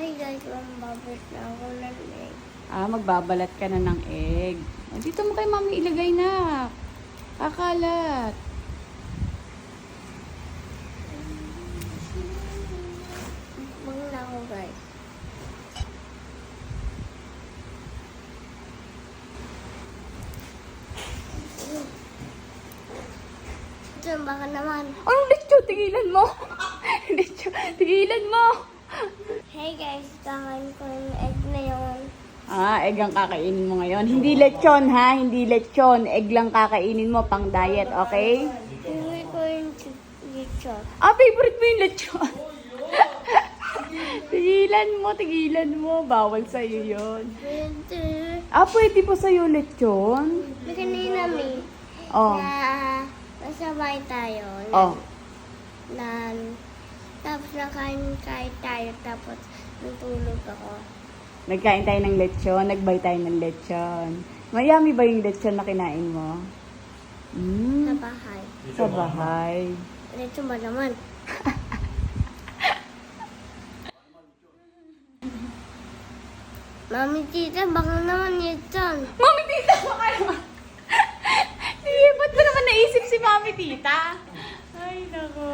Ay guys, mambabot na ako ng egg. Ah, magbabalat ka na ng egg. O, dito mo kay mami ilagay na. Kakalat. Bang na ako guys. Diyan, baka naman. Anong lechon? Tigilan mo. lechon. Tigilan mo. Hey guys, kakain ko yung egg na yun. Ah, egg ang kakainin mo ngayon. Hindi lechon ha, hindi lechon. Egg lang kakainin mo pang diet, okay? Hindi ko yung lechon. Ah, favorite mo yung lechon. tigilan mo, tigilan mo. Bawal sa'yo yun. Pwede. Ah, pwede po sa'yo lechon? May kanina may Oh. na nasabay tayo. Oh. na, tapos nakain-kain tayo tapos natulog ako. Nagkain tayo ng lechon, nagbay tayo ng lechon. Mayami ba yung lechon na kinain mo? Sa Mm, bahay. sa bahay. Lechon ba naman? Mami, tita, baka naman lechon. Mami Tita, baka naman. Sige, ba't mo naman naisip si Mami Tita? Ay, nako.